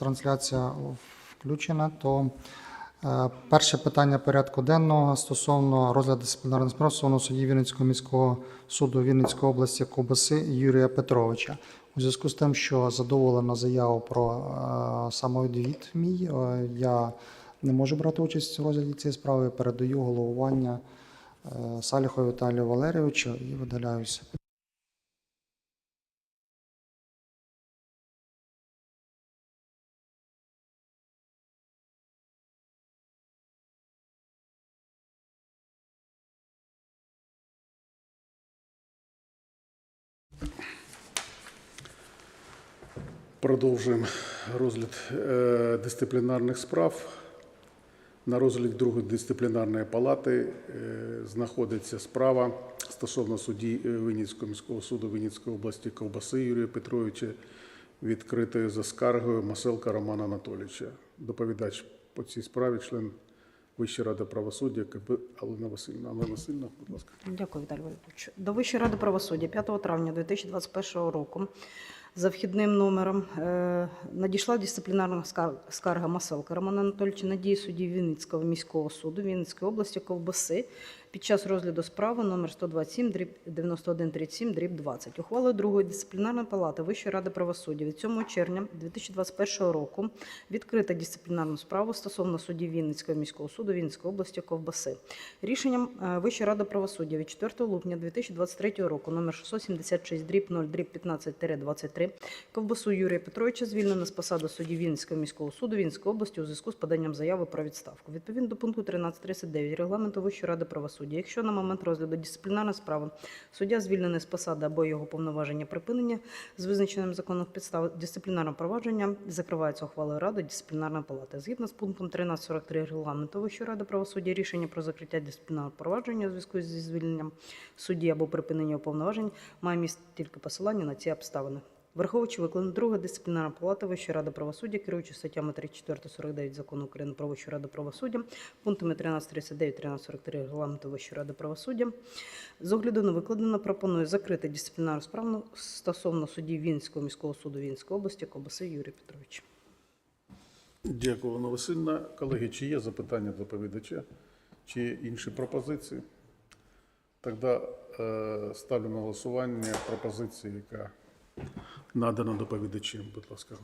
трансляція включена, то е, перше питання порядку денного стосовно розгляду дисциплінарних справ стосовно судді Вінницького міського суду Вінницької області Ковбаси Юрія Петровича. У зв'язку з тим, що задоволено заяву про е, самовідвід мій, е, я не можу брати участь у розгляді цієї справи. Передаю головування Саліху Віталію Валерійовичу і видаляюся. Продовжуємо розгляд е, дисциплінарних справ. На розгляді другої дисциплінарної палати е, знаходиться справа стосовно судді е, Вінницького міського суду Вінницької області Ковбаси Юрія Петровича, відкритої за скаргою Маселка Романа Анатолійовича. Доповідач по цій справі, член Вищої ради правосуддя КП Алина Васильівна. Алина Васильівна, будь ласка. Дякую, Віталій Валерійович. До Вищої ради правосуддя 5 травня 2021 року за вхідним номером е, надійшла дисциплінарна скарга Маселка Романа Анатолійовича на дії судді Вінницького міського суду Вінницької області Ковбаси під час розгляду справи номер 127 дріб 9137 дріб 20. Ухвалою другої дисциплінарної палати Вищої ради правосуддя від 7 червня 2021 року відкрита дисциплінарну справу стосовно судді Вінницького міського суду Вінницької області Ковбаси. Рішенням е, Вищої ради правосуддя від 4 липня 2023 року номер 676 дріб 0 дріб 15-23 Ковбасу Юрія Петровича звільнено з посади судді Вінницького міського суду Вінницької області у зв'язку з поданням заяви про відставку. Відповідно до пункту 1339 регламенту Вищої ради правосуддя, якщо на момент розгляду дисциплінарної справи суддя звільнений з посади або його повноваження припинення з визначеним законом підстав дисциплінарного провадження закривається ухвалою ради дисциплінарної палати. Згідно з пунктом 1343 регламенту Вищої ради правосуддя, рішення про закриття дисциплінарного провадження у зв'язку зі звільненням судді або припинення повноважень має місце тільки посилання на ці обставини. Враховуючи викладене друга дисциплінарна палата Вищої ради правосуддя, керуючи статтями 34-49 закону України про Вищу раду правосуддя, пунктами 1339-1343 регламенту Вищої ради правосуддя, з огляду на викладено пропонує закрити дисциплінарну справу стосовно судді Вінського міського суду Вінської області Кобаси Юрія Петровича. Дякую, Олена Васильівна. Колеги, чи є запитання до доповідача, чи інші пропозиції? Тоді е, ставлю на голосування пропозицію, яка надана доповідачем. Будь ласка.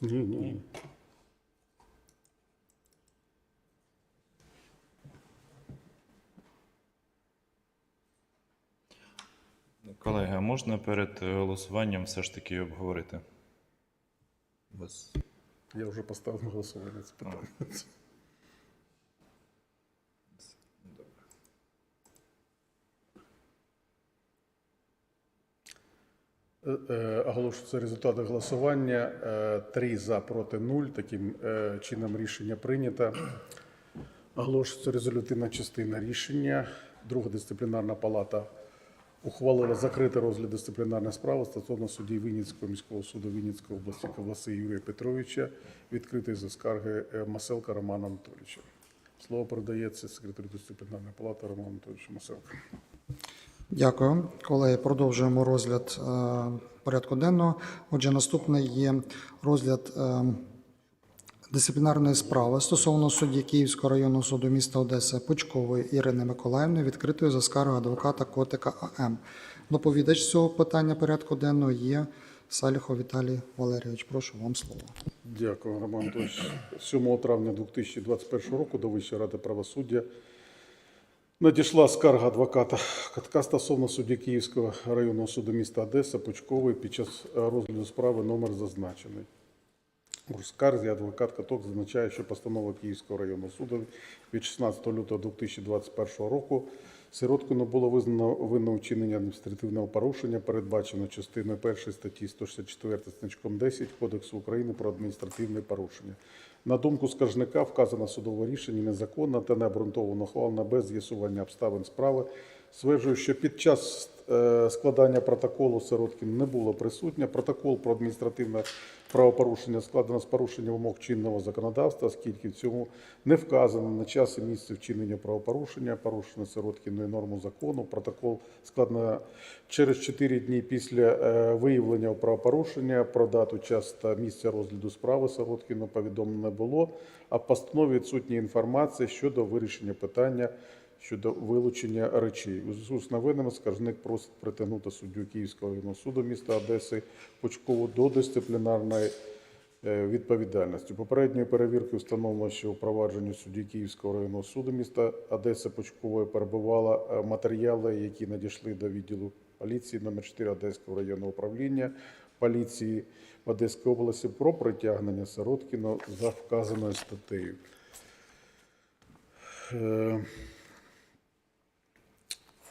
Ні, ні. Колеги, а можна перед голосуванням все ж таки обговорити? Без... Я вже поставив на голосування це питання. Оголошуються результати голосування. Е, Три за проти нуль. Таким е, чином рішення прийнято. Оголошується резолютивна частина рішення. Друга дисциплінарна палата ухвалила закрити розгляд дисциплінарної справи стосовно судді Вінницького міського суду Вінницької області Ковласи Юрія Петровича, відкритий за скарги е, Маселка Романа Анатолійовича. Слово передається секретарю дисциплінарної палати Роману Анатолійовичу Маселка. Дякую. Колеги, продовжуємо розгляд е, порядку денного. Отже, наступний є розгляд е, дисциплінарної справи стосовно судді Київського районного суду міста Одеси Пучкової Ірини Миколаївни, відкритої за скаргою адвоката Котика АМ. Доповідач цього питання порядку денного є Саліхов Віталій Валерійович. Прошу вам слово. Дякую, Роман Анатолійович. 7 травня 2021 року до Вищої ради правосуддя надійшла скарга адвоката Катка стосовно судді Київського районного суду міста Одеса Пучкової під час розгляду справи номер зазначений. У скарзі адвокат Каток зазначає, що постанова Київського районного суду від 16 лютого 2021 року Сироткину було визнано винне вчинення адміністративного порушення, передбачено частиною 1 статті 164 значком 10 Кодексу України про адміністративне порушення. На думку скаржника, вказане судове рішення незаконно та необґрунтовано ухвалено без з'ясування обставин справи Стверджую, що під час е, складання протоколу Сироткін не було присутня. Протокол про адміністративне правопорушення складено з порушенням вимог чинного законодавства, оскільки в цьому не вказано на час і місце вчинення правопорушення, порушено Сироткіною норму закону. Протокол складено через 4 дні після е, виявлення правопорушення. Про дату, час та місце розгляду справи Сироткіну повідомлено було, а в постанові відсутня інформація щодо вирішення питання щодо вилучення речей. У зв'язку з новинами скаржник просить притягнути суддю Київського районного суду міста Одеси Почкову до дисциплінарної е, відповідальності. Попередньою перевіркою встановлено, що у провадженні судді Київського районного суду міста Одеси Почкової перебували е, матеріали, які надійшли до відділу поліції номер 4 Одеського районного управління поліції в Одеській області про притягнення Сироткіна за вказаною статтею.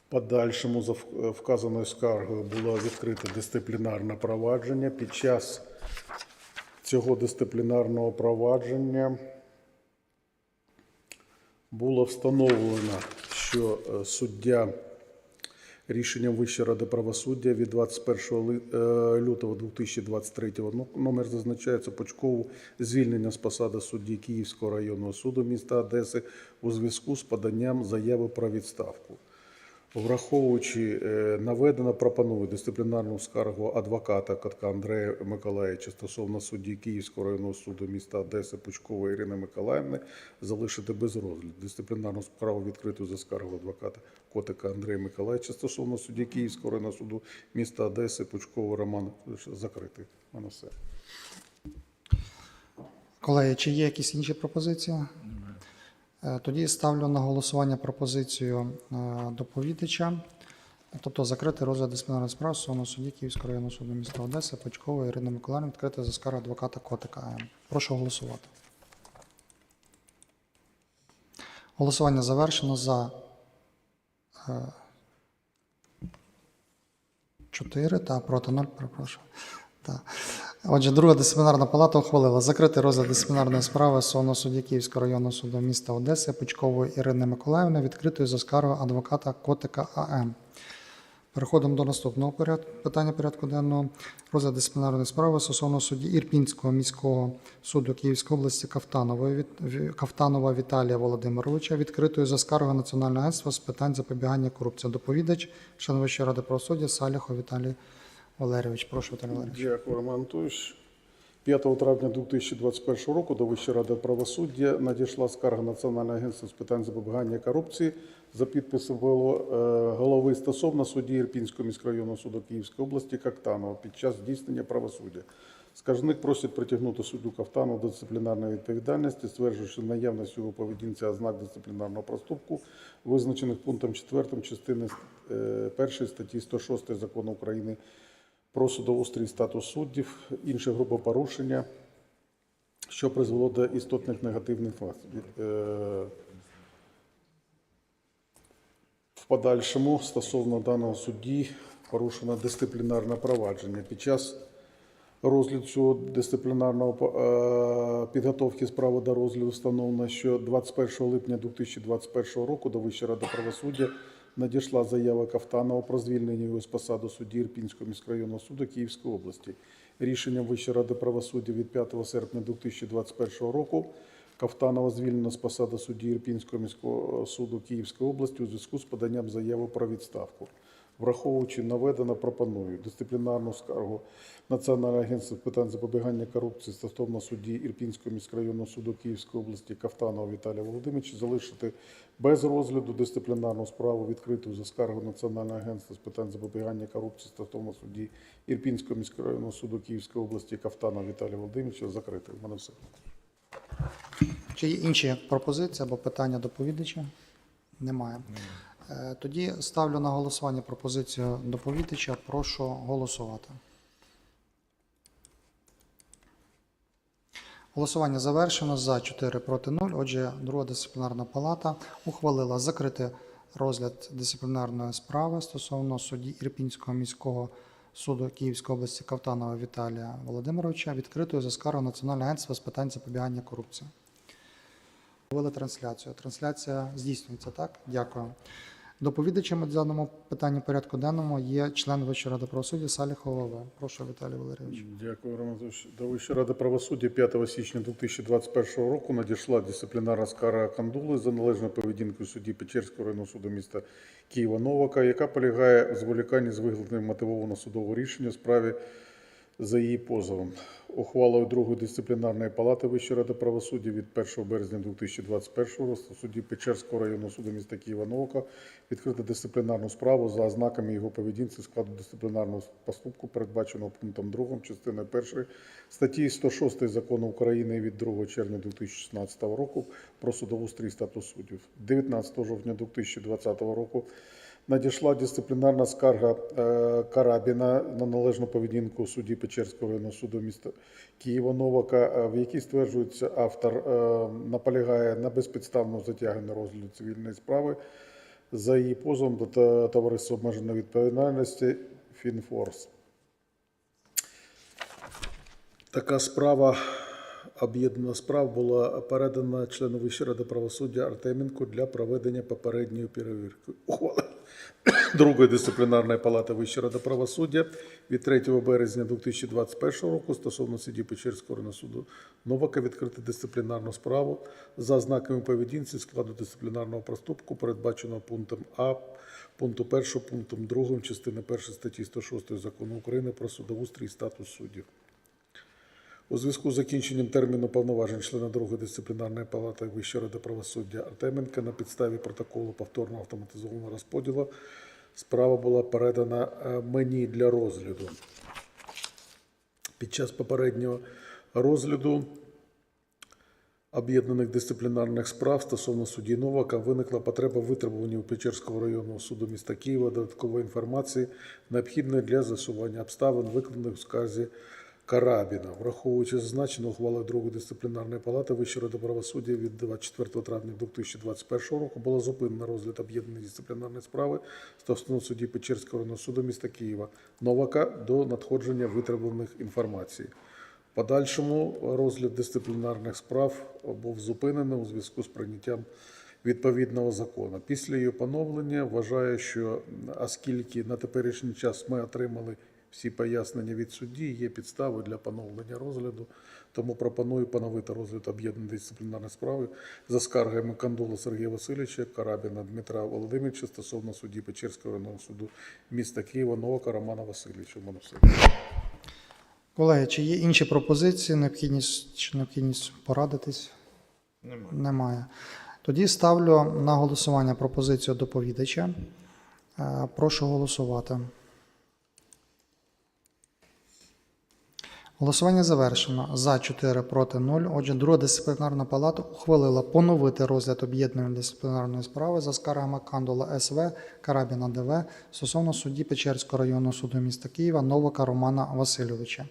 Подальшому за вказаною скаргою було відкрите дисциплінарне провадження. Під час цього дисциплінарного провадження було встановлено, що е, суддя рішенням Вищої ради правосуддя від 21 е, лютого 2023 ну, номер зазначається Почкову звільнення з посади судді Київського районного суду міста Одеси у зв'язку з поданням заяви про відставку. Враховуючи е, наведено, пропоную дисциплінарну скаргу адвоката Катка Андрея Миколаївича стосовно судді Київського районного суду міста Одеси Пучкової Ірини Миколаївни залишити без розгляду. Дисциплінарну справу відкриту за скаргу адвоката Котика Андрея Миколаївича стосовно судді Київського районного суду міста Одеси Пучкового Романа закрити. Мене все. Колеги, чи є якісь інші пропозиції? Е, Тоді ставлю на голосування пропозицію е, доповідача, тобто закрити розгляд дисциплінарної справи стосовно судді Київського районного суду міста Одеси Почкової Ірини Миколаївни, відкрити за скаргу адвоката Котика. Прошу голосувати. Голосування завершено за 4 та проти 0, перепрошую. Отже, друга дисциплінарна палата ухвалила закрити розгляд дисциплінарної справи стосовно судді Київського районного суду міста Одеси Пучкової Ірини Миколаївни, відкритою за скаргою адвоката Котика АМ. Переходимо до наступного поряд... питання порядку денного. Розгляд дисциплінарної справи стосовно судді Ірпінського міського суду Київської області Кафтанової. Кафтанова Віталія Володимировича, відкритою за скаргою Національного агентства з питань запобігання корупції. Доповідач, Вищої ради правосуддя Саліхов Віталій Валерійович. Прошу, Віталій Валерійович. Дякую, Роман Анатолійович. 5 травня 2021 року до Вищої ради правосуддя надійшла скарга Національного агентства з питань запобігання корупції за підписом е, голови стосовно судді Ірпінського міськрайонного суду Київської області Кактанова під час здійснення правосуддя. Скаржник просить притягнути суддю Кафтанова до дисциплінарної відповідальності, стверджуючи наявність його поведінці ознак дисциплінарного проступку, визначених пунктом 4 частини 1 статті 106 Закону України про судоустрій статус суддів, інші групи порушення, що призвело до істотних негативних. Е, В подальшому стосовно даного судді порушено дисциплінарне провадження. Під час розгляду цього дисциплінарного е, підготовки справи до розгляду встановлено, що 21 липня 2021 року до Вищої ради правосуддя надійшла заява Кафтанова про звільнення його з посади судді Ірпінського міськрайонного суду Київської області. Рішенням Вищої ради правосуддя від 5 серпня 2021 року Кафтанова звільнено з посади судді Ірпінського міського суду Київської області у зв'язку з поданням заяви про відставку. Враховуючи наведено, пропоную дисциплінарну скаргу Національного агентства з питань запобігання корупції стосовно судді Ірпінського міськрайонного суду Київської області Кафтанова Віталія Володимировича залишити без розгляду дисциплінарну справу відкриту за скаргу Національного агентства з питань запобігання корупції стосовно судді Ірпінського міськрайонного суду Київської області Кафтанова Віталія Володимировича закрити. У мене все. Чи є інші пропозиції або питання доповідача? Немає. Е, Тоді ставлю на голосування пропозицію доповідача. Прошу голосувати. Голосування завершено за 4 проти 0. Отже, друга дисциплінарна палата ухвалила закрити розгляд дисциплінарної справи стосовно судді Ірпінського міського суду Київської області Кавтанова Віталія Володимировича, відкритою за скаргою Національного агентства з питань запобігання корупції. Провели трансляцію. Трансляція здійснюється, так? Дякую. Доповідачем у даному питанні порядку денному є член Вищої ради правосуддя Саліхова ОВ. Прошу, Віталій Валерійович. Дякую, Роман Анатолійович. До Вищої ради правосуддя 5 січня 2021 року надійшла дисциплінарна скарга Кандули за належною поведінкою судді Печерського районного суду міста Києва Новака, яка полягає в зволіканні з вигляду мотивованого судового рішення у справі за її позовом. Ухвалою другої дисциплінарної палати Вищої ради правосуддя від 1 березня 2021 року судді Печерського районного суду міста Києва Новака відкрити дисциплінарну справу за ознаками його поведінки складу дисциплінарного поступку, передбаченого пунктом 2 частини 1 статті 106 закону України від 2 червня 2016 року про судоустрій і статус суддів. 19 жовтня 2020 року надійшла дисциплінарна скарга е, Карабіна на належну поведінку судді Печерського районного суду міста Києва Новака, е, в якій стверджується, автор е, наполягає на безпідставному затягненні розгляду цивільної справи за її позовом до товариства обмеженої відповідальності Фінфорс. Така справа, об'єднана справ, була передана члену Вищої ради правосуддя Артеменку для проведення попередньої перевірки. Другої дисциплінарної палати Вищої ради правосуддя від 3 березня 2021 року стосовно судді Печерського районного суду Новака відкрити дисциплінарну справу за ознаками поведінці складу дисциплінарного проступку, передбаченого пунктом А, пункту 1, пунктом 2 частини 1 статті 106 Закону України про судоустрій і статус суддів. У зв'язку з закінченням терміну повноважень члена другої дисциплінарної палати Вищої ради правосуддя Артеменка на підставі протоколу повторного автоматизованого розподілу справа була передана е, мені для розгляду. Під час попереднього розгляду об'єднаних дисциплінарних справ стосовно судді Новака виникла потреба витребування у Печерського районного суду міста Києва додаткової інформації, необхідної для з'ясування обставин, викладених у сказі Карабіна, враховуючи зазначену ухвалою другої дисциплінарної палати Вищої ради правосуддя від 24 травня 2021 року було зупинено розгляд об'єднаної дисциплінарної справи стосовно судді Печерського районного суду міста Києва Новака до надходження витребуваних інформацій. Подальшому розгляд дисциплінарних справ був зупинений у зв'язку з прийняттям відповідного закону. Після її поновлення вважаю, що оскільки на теперішній час ми отримали всі пояснення від судді, є підстави для поновлення розгляду, тому пропоную поновити розгляд об'єднаної дисциплінарної справи за скаргами Кандула Сергія Васильовича, Карабіна Дмитра Володимировича стосовно судді Печерського районного суду міста Києва Новака Романа Васильовича. Колеги, чи є інші пропозиції, необхідність чи необхідність порадитись? Немає. Немає. Тоді ставлю на голосування пропозицію доповідача. Е, Прошу голосувати. Голосування завершено. За 4 проти 0. Отже, друга дисциплінарна палата ухвалила поновити розгляд об'єднаної дисциплінарної справи за скаргами Кандула СВ, Карабіна ДВ стосовно судді Печерського районного суду міста Києва Новака Романа Васильовича.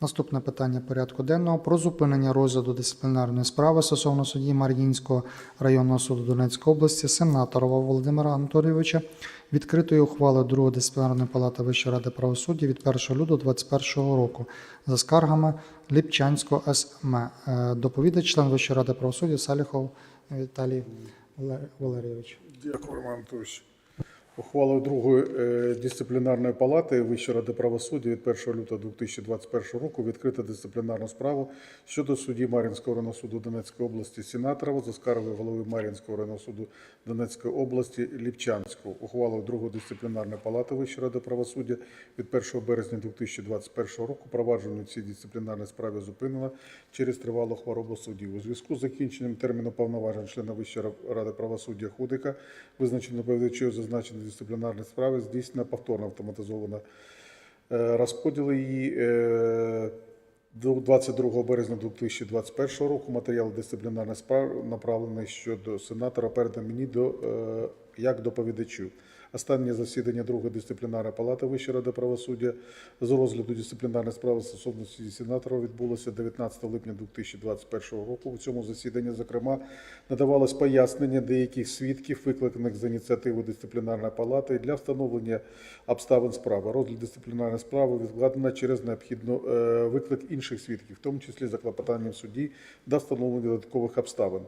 Наступне питання порядку денного про зупинення розгляду дисциплінарної справи стосовно судді Мар'їнського районного суду Донецької області Сенаторова Володимира Анатолійовича відкритою ухвалою другої дисциплінарної палати Вищої ради правосуддя від 1 лютого 2021 року за скаргами Ліпчанського СМ. Е, Доповідач член Вищої ради правосуддя Саліхов Віталій Валерійович. Дякую, Роман Анатолійович. Ухвалою другої е, дисциплінарної палати Вищої ради правосуддя від 1 лютого 2021 року відкрита дисциплінарну справу щодо судді Мар'їнського районного суду Донецької області Сенаторова за скаргою голови Мар'їнського районного суду Донецької області Ліпчанського. Ухвалою другої дисциплінарної палати Вищої ради правосуддя від 1 березня 2021 року провадження у цій дисциплінарній справі зупинено через тривалу хворобу суддів. У зв'язку з закінченням терміну повноважень члена Вищої ради правосуддя Худика, визначено передачею зазначеної дисциплінарної справи, здійснено повторно автоматизовано е, розподіл її. е, До 22 березня 2021 року матеріал дисциплінарної справи направлений щодо сенатора переданий мені до е, як доповідачу. Останнє засідання другої дисциплінарної палати Вищої ради правосуддя з розгляду дисциплінарної справи стосовно судді сенатора відбулося 19 липня 2021 року. У цьому засіданні, зокрема, надавалось пояснення деяких свідків, викликаних з ініціативи дисциплінарної палати для встановлення обставин справи. Розгляд дисциплінарної справи відкладено через необхідну е, виклик інших свідків, в тому числі за клопотанням судді до встановлення додаткових обставин.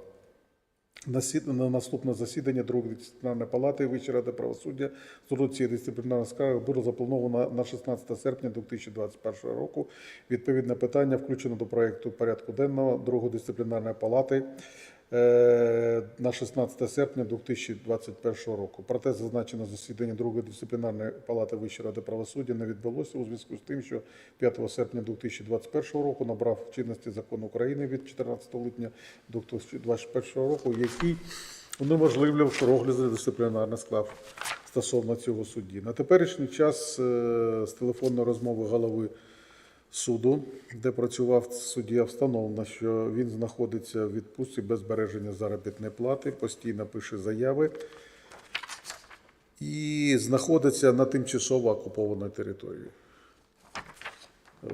На на наступне засідання Другої дисциплінарної палати Вищої ради правосуддя розгляду цієї дисциплінарної скарги було заплановано на 16 серпня 2021 року. Відповідне питання включено до проекту порядку денного Другої дисциплінарної палати на 16 серпня 2021 року. Проте зазначене засідання Другої дисциплінарної палати Вищої ради правосуддя не відбулося у зв'язку з тим, що 5 серпня 2021 року набрав чинності закон України від 14 липня 2021 року, який унеможливлював розгляд дисциплінарних склав стосовно цього судді. На теперішній час е, з телефонної розмови голови суду, де працював суддя, встановлено, що він знаходиться в відпустці без збереження заробітної плати, постійно пише заяви і знаходиться на тимчасово окупованій території.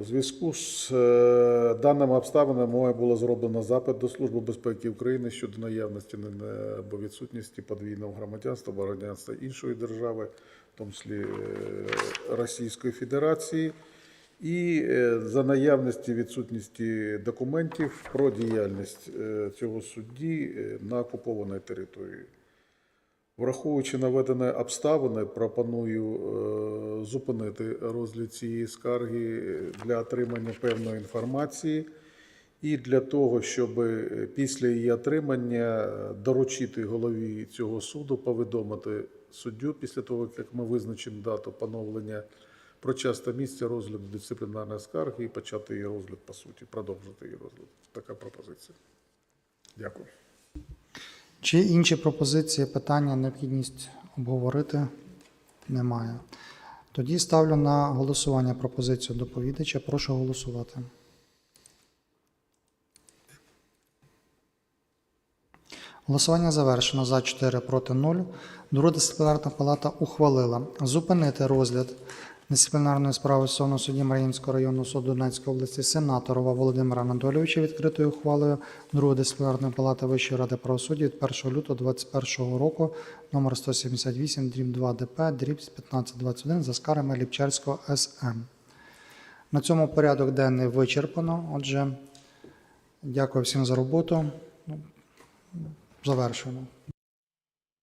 У зв'язку з е, даними обставинами мною було зроблено запит до Служби безпеки України щодо наявності або відсутності подвійного громадянства або громадянства іншої держави, в тому числі е, Російської Федерації, і е, за наявності відсутності документів про діяльність е, цього судді е, на окупованій території. Враховуючи наведені обставини, пропоную зупинити розгляд цієї скарги для отримання певної інформації і для того, щоб після її отримання доручити голові цього суду повідомити суддю після того, як ми визначимо дату поновлення про час та місце розгляду дисциплінарної скарги і почати її розгляд по суті, продовжити її розгляд. Така пропозиція. Дякую. Чи інші пропозиції, питання, необхідність обговорити? Немає. Тоді ставлю на голосування пропозицію доповідача. Прошу голосувати. Голосування завершено. За 4 проти 0. Друга дисциплінарна палата ухвалила зупинити розгляд дисциплінарної справи стосовно судді Мар'їнського районного суду Донецької області сенаторова Володимира Анатолійовича відкритою ухвалою Другої дисциплінарної палати Вищої ради правосуддя від 1 лютого 2021 року номер 178 дріб 2 ДП дріб 1521 за скарами Ліпчарського СМ. На цьому порядок денний вичерпано. Отже, дякую всім за роботу. Ну, Завершено.